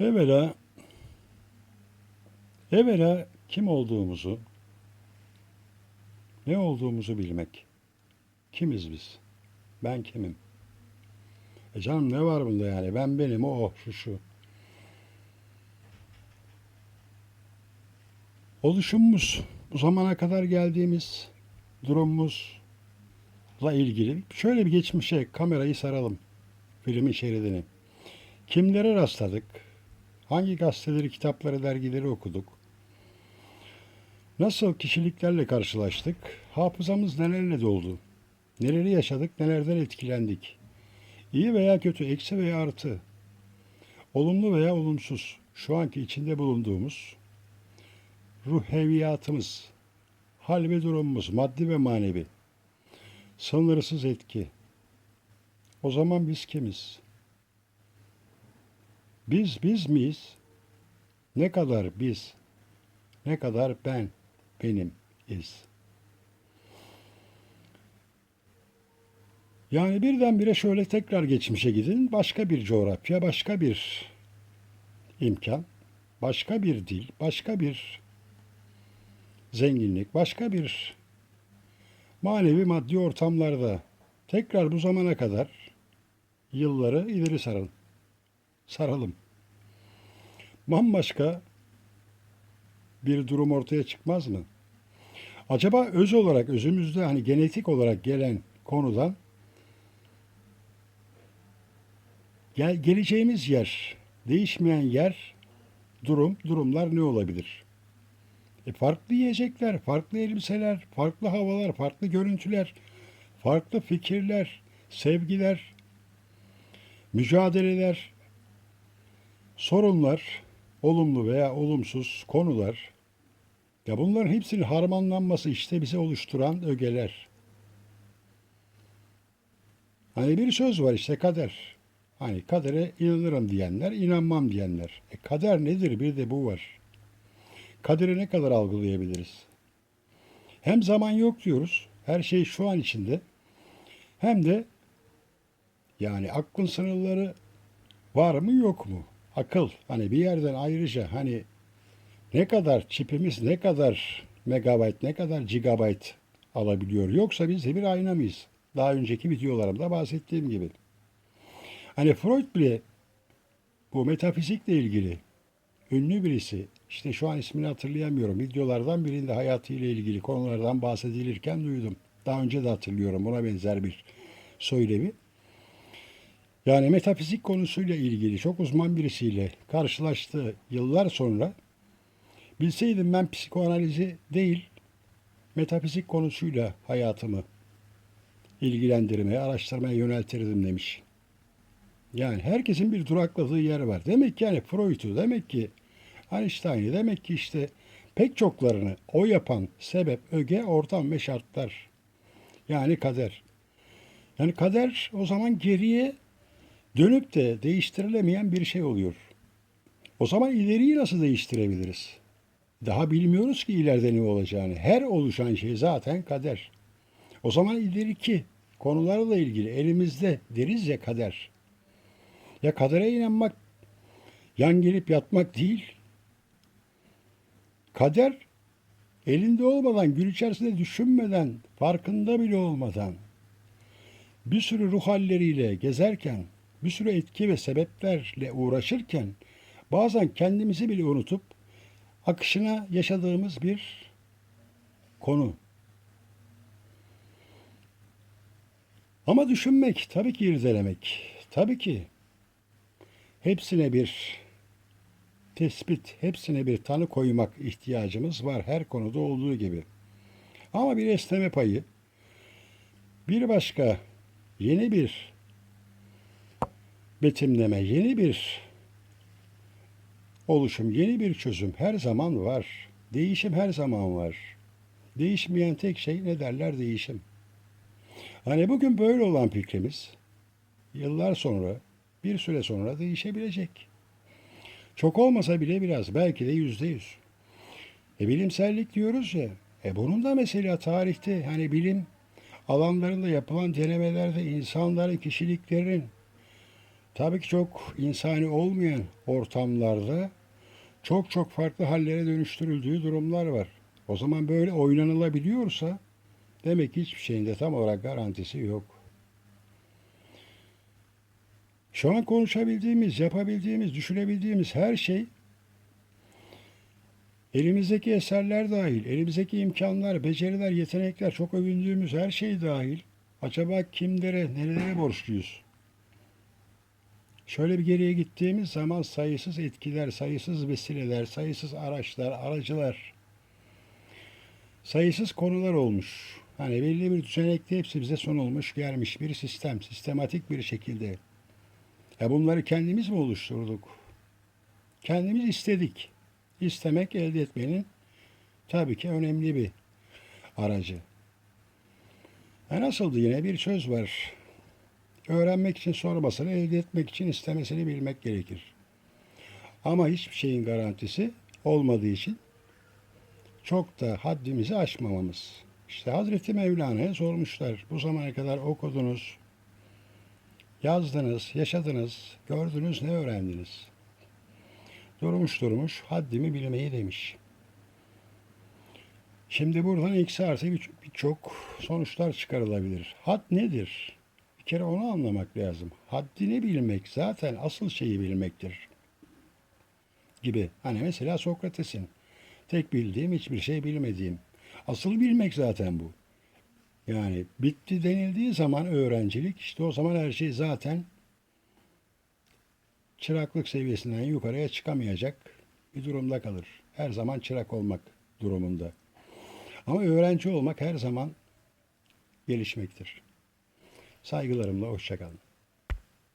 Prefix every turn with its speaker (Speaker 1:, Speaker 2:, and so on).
Speaker 1: Evvela, evvela kim olduğumuzu, ne olduğumuzu bilmek. Kimiz biz? Ben kimim? E canım ne var bunda yani? Ben benim, o, o, şu, şu. Oluşumumuz, bu zamana kadar geldiğimiz durumumuzla ilgili şöyle bir geçmişe kamerayı saralım. Filmin şeridini. Kimlere rastladık? Hangi gazeteleri, kitapları, dergileri okuduk? Nasıl kişiliklerle karşılaştık? Hafızamız nelerle doldu? Neleri yaşadık, nelerden etkilendik? İyi veya kötü, eksi veya artı, olumlu veya olumsuz, şu anki içinde bulunduğumuz ruheviyatımız, hal ve durumumuz, maddi ve manevi, sınırsız etki. O zaman biz kimiz? Biz biz miyiz? Ne kadar biz, ne kadar ben, benim iz. Yani birdenbire şöyle tekrar geçmişe gidin. Başka bir coğrafya, başka bir imkan, başka bir dil, başka bir zenginlik, başka bir manevi maddi ortamlarda tekrar bu zamana kadar yılları ileri sarın. Saralım. Bambaşka bir durum ortaya çıkmaz mı? Acaba öz olarak, özümüzde hani genetik olarak gelen konudan gel, geleceğimiz yer, değişmeyen yer, durum, durumlar ne olabilir? E farklı yiyecekler, farklı elbiseler, farklı havalar, farklı görüntüler, farklı fikirler, sevgiler, mücadeleler, sorunlar, olumlu veya olumsuz konular, ya bunların hepsinin harmanlanması işte bizi oluşturan ögeler. Hani bir söz var işte kader. Hani kadere inanırım diyenler, inanmam diyenler. E kader nedir? Bir de bu var. Kaderi ne kadar algılayabiliriz? Hem zaman yok diyoruz. Her şey şu an içinde. Hem de yani aklın sınırları var mı yok mu? Akıl hani bir yerden ayrıca hani ne kadar çipimiz ne kadar megabayt ne kadar gigabayt alabiliyor yoksa biz bir ayna mıyız? Daha önceki videolarımda bahsettiğim gibi. Hani Freud bile bu metafizikle ilgili ünlü birisi işte şu an ismini hatırlayamıyorum. Videolardan birinde hayatıyla ilgili konulardan bahsedilirken duydum. Daha önce de hatırlıyorum buna benzer bir söylemi. Yani metafizik konusuyla ilgili çok uzman birisiyle karşılaştığı yıllar sonra bilseydim ben psikoanalizi değil metafizik konusuyla hayatımı ilgilendirmeye, araştırmaya yöneltirdim demiş. Yani herkesin bir durakladığı yer var. Demek ki yani Freud'u, demek ki Einstein'ı, demek ki işte pek çoklarını o yapan sebep, öge, ortam ve şartlar. Yani kader. Yani kader o zaman geriye dönüp de değiştirilemeyen bir şey oluyor. O zaman ileriyi nasıl değiştirebiliriz? Daha bilmiyoruz ki ileride ne olacağını. Her oluşan şey zaten kader. O zaman ileriki konularla ilgili elimizde deriz ya kader. Ya kadere inanmak yan gelip yatmak değil. Kader elinde olmadan, gün içerisinde düşünmeden, farkında bile olmadan bir sürü ruh halleriyle gezerken, bir sürü etki ve sebeplerle uğraşırken bazen kendimizi bile unutup akışına yaşadığımız bir konu. Ama düşünmek, tabii ki irdelemek, tabii ki hepsine bir tespit, hepsine bir tanı koymak ihtiyacımız var her konuda olduğu gibi. Ama bir esneme payı, bir başka yeni bir betimleme, yeni bir oluşum, yeni bir çözüm her zaman var. Değişim her zaman var. Değişmeyen tek şey ne derler değişim. Hani bugün böyle olan fikrimiz yıllar sonra, bir süre sonra değişebilecek. Çok olmasa bile biraz, belki de yüzde yüz. E bilimsellik diyoruz ya, e bunun da mesela tarihte hani bilim alanlarında yapılan denemelerde insanların kişiliklerinin Tabii ki çok insani olmayan ortamlarda çok çok farklı hallere dönüştürüldüğü durumlar var. O zaman böyle oynanılabiliyorsa demek ki hiçbir şeyin de tam olarak garantisi yok. Şu an konuşabildiğimiz, yapabildiğimiz, düşünebildiğimiz her şey elimizdeki eserler dahil, elimizdeki imkanlar, beceriler, yetenekler, çok övündüğümüz her şey dahil. Acaba kimlere, nerelere borçluyuz? Şöyle bir geriye gittiğimiz zaman sayısız etkiler, sayısız vesileler, sayısız araçlar, aracılar, sayısız konular olmuş. Hani belli bir düzenekte hepsi bize sunulmuş, gelmiş bir sistem, sistematik bir şekilde. Ya bunları kendimiz mi oluşturduk? Kendimiz istedik. İstemek elde etmenin tabii ki önemli bir aracı. E nasıldı yine bir söz var. Öğrenmek için sormasını, elde etmek için istemesini bilmek gerekir. Ama hiçbir şeyin garantisi olmadığı için çok da haddimizi aşmamamız. İşte Hazreti Mevlana'ya sormuşlar. Bu zamana kadar okudunuz, yazdınız, yaşadınız, gördünüz, ne öğrendiniz? Durmuş durmuş haddimi bilmeyi demiş. Şimdi buradan eksi artı bir- birçok sonuçlar çıkarılabilir. Had nedir? Bir kere onu anlamak lazım. Haddini bilmek zaten asıl şeyi bilmektir. Gibi. Hani mesela Sokrates'in tek bildiğim hiçbir şey bilmediğim. Asıl bilmek zaten bu. Yani bitti denildiği zaman öğrencilik işte o zaman her şey zaten çıraklık seviyesinden yukarıya çıkamayacak bir durumda kalır. Her zaman çırak olmak durumunda. Ama öğrenci olmak her zaman gelişmektir. Saygılarımla hoşçakalın.